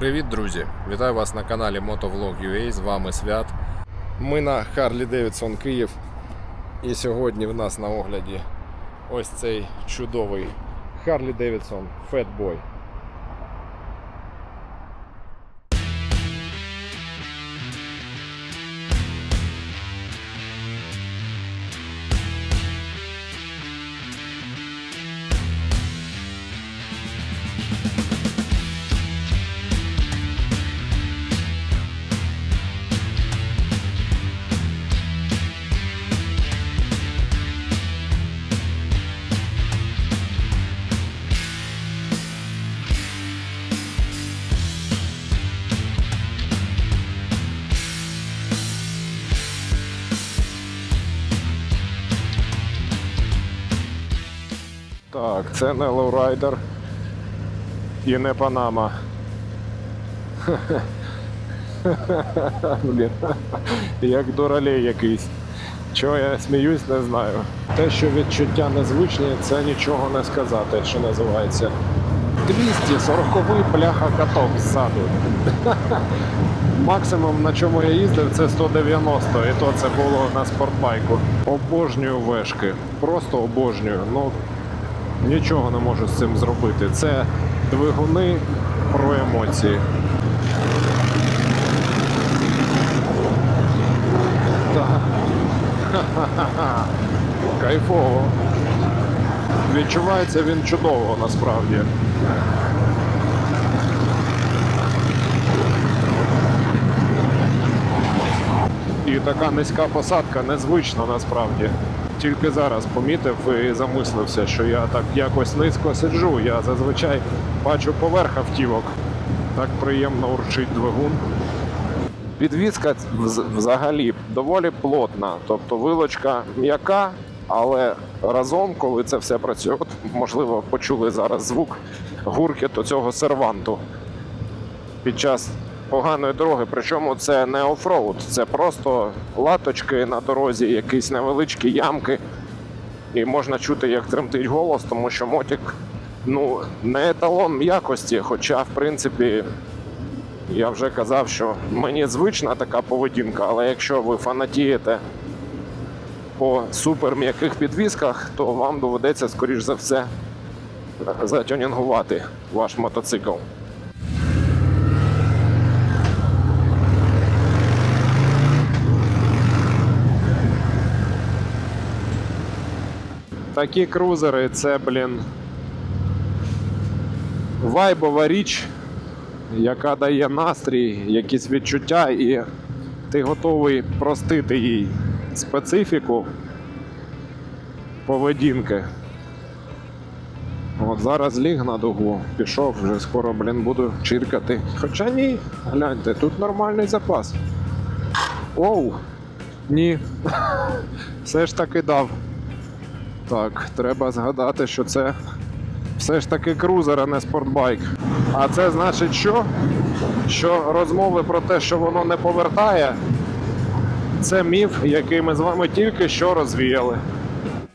Привіт, друзі! Вітаю вас на каналі Motovlog.ua, з вами Свят. Ми на Харлі Девідсон Київ. І сьогодні в нас на огляді ось цей чудовий Харлі Девідсон Fatboy. Так, це не лоурайдер і не Панама. Блін, як дуралей якийсь. Чого я сміюсь, не знаю. Те, що відчуття незвичні, це нічого не сказати, що називається. 240-й бляха каток ззаду. Максимум, на чому я їздив, це 190, і то це було на спортбайку. Обожнюю вешки. Просто обожнюю. Ну, нічого не можу з цим зробити. Це двигуни про емоції. Ха-ха-ха. Кайфово. Відчувається він чудово насправді. І така низька посадка незвична насправді. Тільки зараз помітив і замислився, що я так якось низько сиджу. Я зазвичай бачу поверх автівок. Так приємно урчить двигун. Підвізка взагалі доволі плотна, тобто вилочка м'яка, але разом, коли це все працює, от, можливо, почули зараз звук гуркіту цього серванту під час поганої дороги. Причому це не офроуд, це просто латочки на дорозі, якісь невеличкі ямки. І можна чути, як тремтить голос, тому що мотик ну, не еталон м'якості, хоча, в принципі, я вже казав, що мені звична така поведінка, але якщо ви фанатієте по супер м'яких підвісках, то вам доведеться, скоріш за все, затюнінгувати ваш мотоцикл. Такі крузери це, блін, вайбова річ, яка дає настрій, якісь відчуття, і ти готовий простити їй специфіку поведінки. От зараз ліг на дугу, пішов, вже скоро, блін, буду чиркати. Хоча ні, гляньте, тут нормальний запас. Оу! Ні. Все ж таки дав. Так, треба згадати, що це все ж таки крузер, а не спортбайк. А це значить що? Що розмови про те, що воно не повертає, це міф, який ми з вами тільки що розвіяли.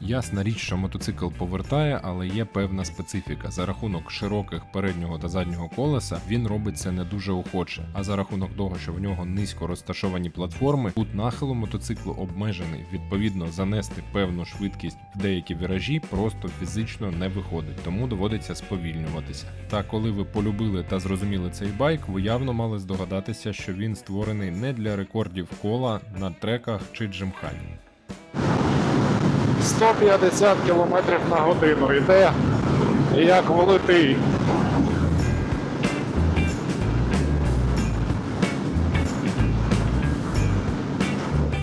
Ясна річ, що мотоцикл повертає, але є певна специфіка. За рахунок широких переднього та заднього колеса він робить це не дуже охоче. А за рахунок того, що в нього низько розташовані платформи, кут нахилу мотоциклу обмежений. Відповідно, занести певну швидкість в деякі віражі просто фізично не виходить, тому доводиться сповільнюватися. Та коли ви полюбили та зрозуміли цей байк, ви явно мали здогадатися, що він створений не для рекордів кола на треках чи джимхані. 150 км на годину йде, як волитий.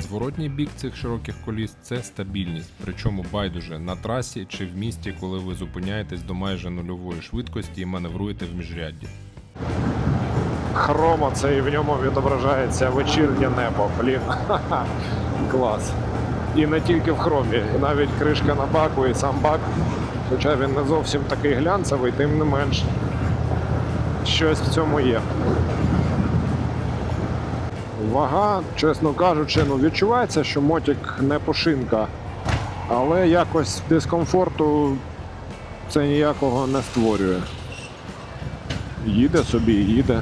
Зворотній бік цих широких коліс це стабільність, причому байдуже на трасі чи в місті, коли ви зупиняєтесь до майже нульової швидкості і маневруєте в міжрядді. Хрома це і в ньому відображається вечірнє небо. Блін. Клас. І не тільки в хромі, навіть кришка на баку і сам бак. Хоча він не зовсім такий глянцевий, тим не менш. Щось в цьому є. Вага, чесно кажучи, ну відчувається, що мотик не пошинка. Але якось дискомфорту це ніякого не створює. Їде собі, їде.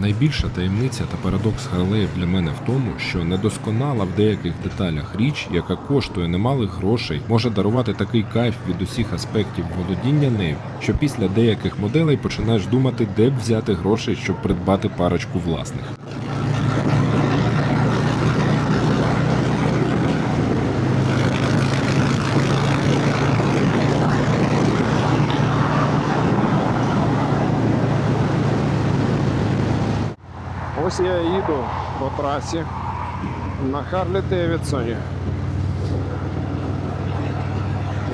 Найбільша таємниця та парадокс Харлеїв для мене в тому, що недосконала в деяких деталях річ, яка коштує немалих грошей, може дарувати такий кайф від усіх аспектів володіння нею, що після деяких моделей починаєш думати, де б взяти грошей, щоб придбати парочку власних. Ось я їду по трасі на Харлі Девідсоні.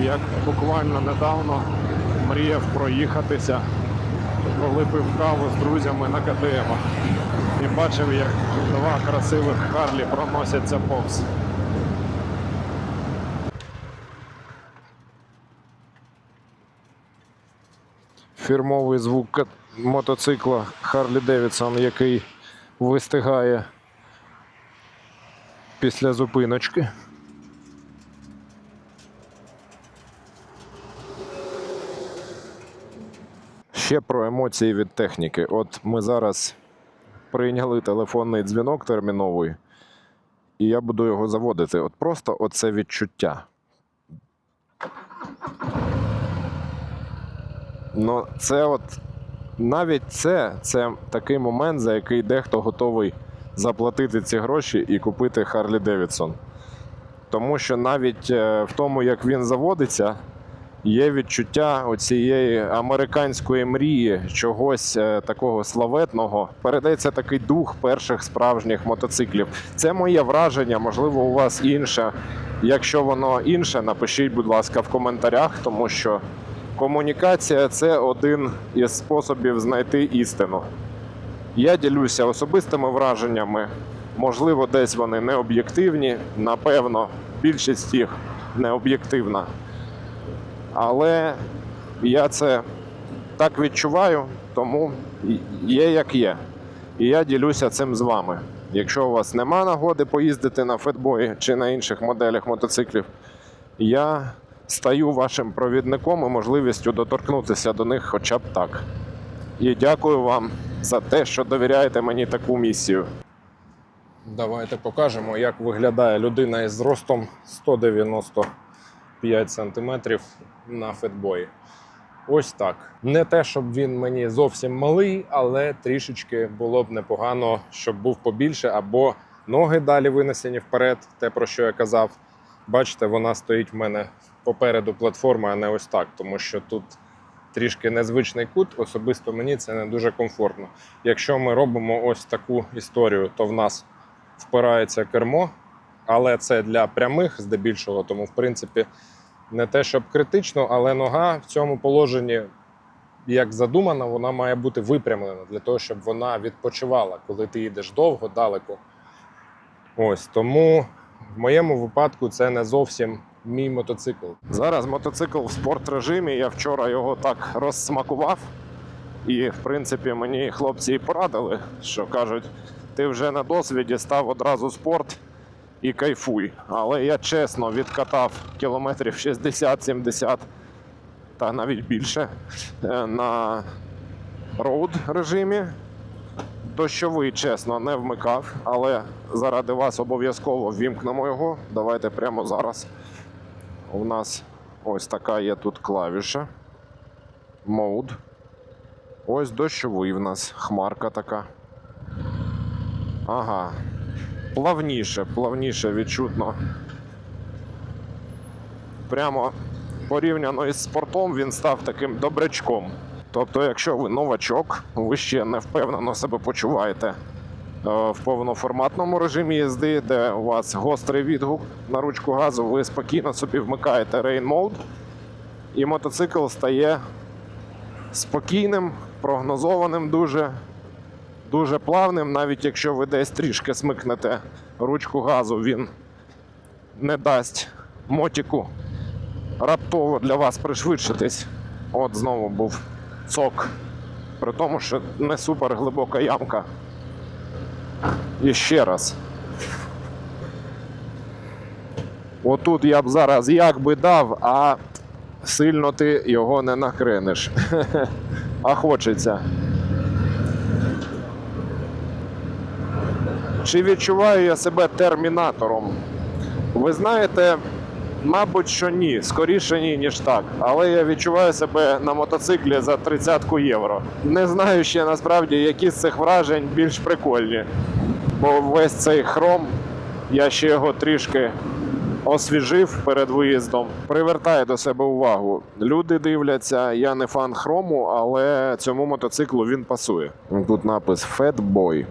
Як буквально недавно мріяв проїхатися, коли пив каву з друзями на КТМ. І бачив, як два красивих Харлі проносяться повз. Фірмовий звук мотоцикла Харлі Девідсон, який вистигає після зупиночки. Ще про емоції від техніки. От ми зараз прийняли телефонний дзвінок терміновий, і я буду його заводити. От просто оце відчуття. Ну, це от навіть це, це такий момент, за який дехто готовий заплатити ці гроші і купити Харлі Девідсон. Тому що навіть е, в тому, як він заводиться, є відчуття оцієї американської мрії, чогось е, такого славетного. Передається такий дух перших справжніх мотоциклів. Це моє враження, можливо, у вас інше. Якщо воно інше, напишіть, будь ласка, в коментарях, тому що комунікація це один із способів знайти істину. Я ділюся особистими враженнями. Можливо, десь вони не об'єктивні, напевно, більшість їх не об'єктивна. Але я це так відчуваю, тому є як є. І я ділюся цим з вами. Якщо у вас нема нагоди поїздити на фетбої чи на інших моделях мотоциклів, я стаю вашим провідником і можливістю доторкнутися до них хоча б так. І дякую вам за те, що довіряєте мені таку місію. Давайте покажемо, як виглядає людина із зростом 195 см на фетбої. Ось так. Не те, щоб він мені зовсім малий, але трішечки було б непогано, щоб був побільше, або ноги далі винесені вперед, те про що я казав. Бачите, вона стоїть в мене попереду платформи, а не ось так, тому що тут трішки незвичний кут. Особисто мені це не дуже комфортно. Якщо ми робимо ось таку історію, то в нас впирається кермо, але це для прямих здебільшого, тому в принципі не те, щоб критично, але нога в цьому положенні, як задумана, вона має бути випрямлена для того, щоб вона відпочивала, коли ти їдеш довго, далеко. Ось тому в моєму випадку це не зовсім мій мотоцикл. Зараз мотоцикл в спорт режимі. Я вчора його так розсмакував. І, в принципі, мені хлопці і порадили, що кажуть, ти вже на досвіді став одразу спорт і кайфуй. Але я чесно відкатав кілометрів 60-70 та навіть більше е, на роуд режимі. Дощовий, чесно, не вмикав, але заради вас обов'язково ввімкнемо його. Давайте прямо зараз. У нас ось така є тут клавіша. Mode. Ось дощовий в нас, хмарка така. Ага. Плавніше, плавніше відчутно. Прямо порівняно із спортом він став таким добрячком. Тобто, якщо ви новачок, ви ще не впевнено себе почуваєте в повноформатному режимі їзди, де у вас гострий відгук на ручку газу, ви спокійно собі вмикаєте Rain Mode, і мотоцикл стає спокійним, прогнозованим дуже, дуже плавним. Навіть якщо ви десь трішки смикнете ручку газу, він не дасть мотіку раптово для вас пришвидшитись. От знову був цок. При тому, що не супер глибока ямка. І ще раз. Отут я б зараз як би дав, а сильно ти його не накренеш. А хочеться. Чи відчуваю я себе термінатором? Ви знаєте, мабуть, що ні. Скоріше ні, ніж так. Але я відчуваю себе на мотоциклі за 30 євро. Не знаю ще насправді, які з цих вражень більш прикольні. Бо весь цей хром, я ще його трішки освіжив перед виїздом. Привертає до себе увагу. Люди дивляться, я не фан хрому, але цьому мотоциклу він пасує. Тут напис Fatboy.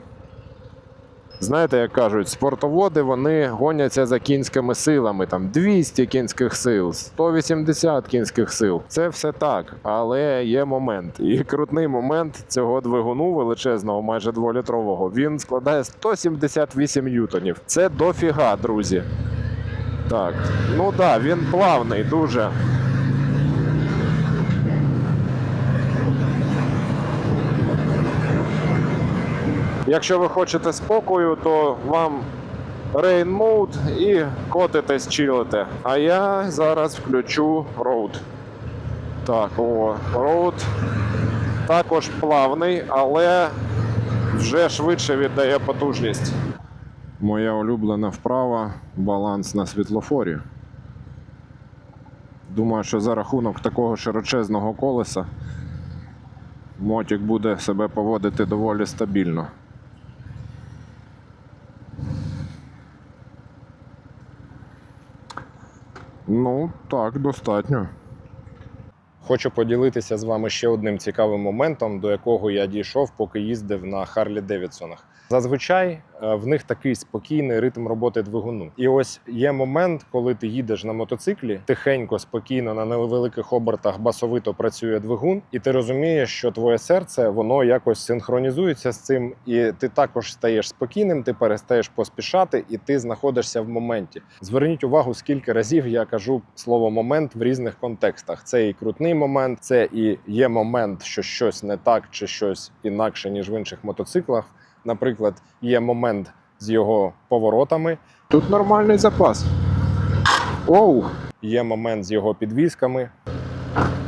Знаєте, як кажуть, спортоводи вони гоняться за кінськими силами, там 200 кінських сил, 180 кінських сил. Це все так, але є момент. І крутний момент цього двигуну величезного, майже дволітрового, він складає 178 ньютонів. Це дофіга, друзі. Так, ну так, да, він плавний дуже. Якщо ви хочете спокою, то вам Rain Mode і котитесь, чилите. А я зараз включу Road. Так, о, Road також плавний, але вже швидше віддає потужність. Моя улюблена вправа баланс на світлофорі. Думаю, що за рахунок такого широчезного колеса мотик буде себе поводити доволі стабільно. Ну, так, достатньо. Хочу поділитися з вами ще одним цікавим моментом, до якого я дійшов, поки їздив на Харлі Девідсонах. Зазвичай е, в них такий спокійний ритм роботи двигуну. І ось є момент, коли ти їдеш на мотоциклі, тихенько, спокійно на невеликих обертах басовито працює двигун, і ти розумієш, що твоє серце воно якось синхронізується з цим, і ти також стаєш спокійним, ти перестаєш поспішати, і ти знаходишся в моменті. Зверніть увагу, скільки разів я кажу слово момент в різних контекстах. Це і крутний момент, це і є момент, що щось не так чи щось інакше ніж в інших мотоциклах. Наприклад, є момент з його поворотами, Тут нормальний запас. Оу! є момент з його підвісками,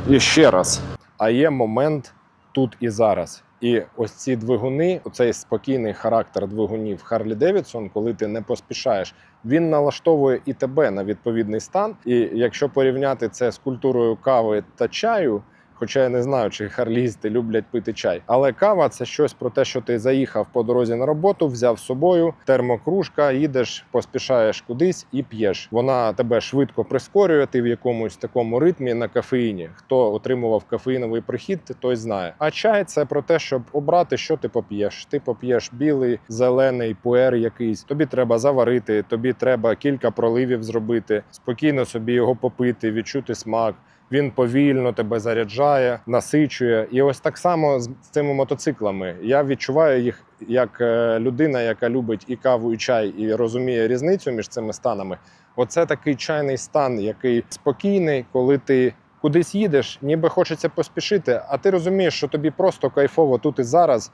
І ще раз. а є момент тут і зараз. І ось ці двигуни, оцей спокійний характер двигунів Харлі Девідсон, коли ти не поспішаєш, він налаштовує і тебе на відповідний стан. І якщо порівняти це з культурою кави та чаю. Хоча я не знаю, чи харлісти люблять пити чай. Але кава це щось про те, що ти заїхав по дорозі на роботу, взяв з собою термокружка, їдеш, поспішаєш кудись і п'єш. Вона тебе швидко прискорює. Ти в якомусь такому ритмі на кофеїні. Хто отримував кофеїновий прихід, той знає. А чай це про те, щоб обрати, що ти поп'єш. Ти поп'єш білий, зелений, пуер якийсь. Тобі треба заварити, тобі треба кілька проливів зробити, спокійно собі його попити, відчути смак. Він повільно тебе заряджає, насичує. І ось так само з цими мотоциклами. Я відчуваю їх як е, людина, яка любить і каву, і чай, і розуміє різницю між цими станами. Оце такий чайний стан, який спокійний, коли ти кудись їдеш, ніби хочеться поспішити, а ти розумієш, що тобі просто кайфово тут і зараз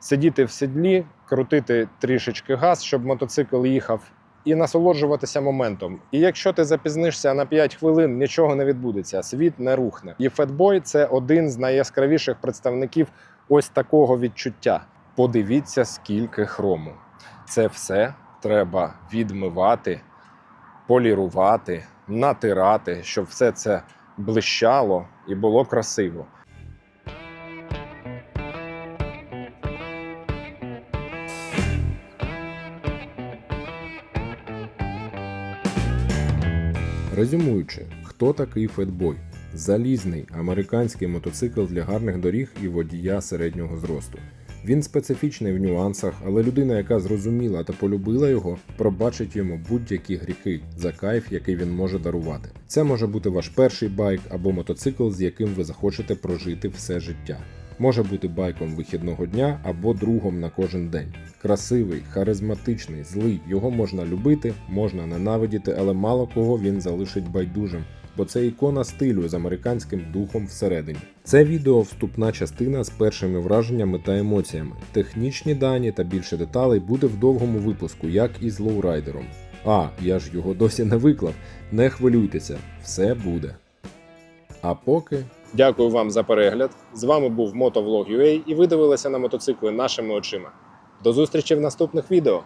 сидіти в сідлі, крутити трішечки газ, щоб мотоцикл їхав. І насолоджуватися моментом. І якщо ти запізнишся на 5 хвилин, нічого не відбудеться, світ не рухне. І Фетбой це один з найяскравіших представників ось такого відчуття. Подивіться, скільки хрому. Це все треба відмивати, полірувати, натирати, щоб все це блищало і було красиво. Резюмуючи, хто такий Фетбой? Залізний американський мотоцикл для гарних доріг і водія середнього зросту. Він специфічний в нюансах, але людина, яка зрозуміла та полюбила його, пробачить йому будь-які гріхи за кайф, який він може дарувати. Це може бути ваш перший байк або мотоцикл, з яким ви захочете прожити все життя. Може бути байком вихідного дня або другом на кожен день. Красивий, харизматичний, злий. Його можна любити, можна ненавидіти, але мало кого він залишить байдужим, бо це ікона стилю з американським духом всередині. Це відео вступна частина з першими враженнями та емоціями. Технічні дані та більше деталей буде в довгому випуску, як і з лоурайдером. А, я ж його досі не виклав. Не хвилюйтеся, все буде. А поки Дякую вам за перегляд. З вами був Мотовлог.ua і ви дивилися на мотоцикли нашими очима. До зустрічі в наступних відео.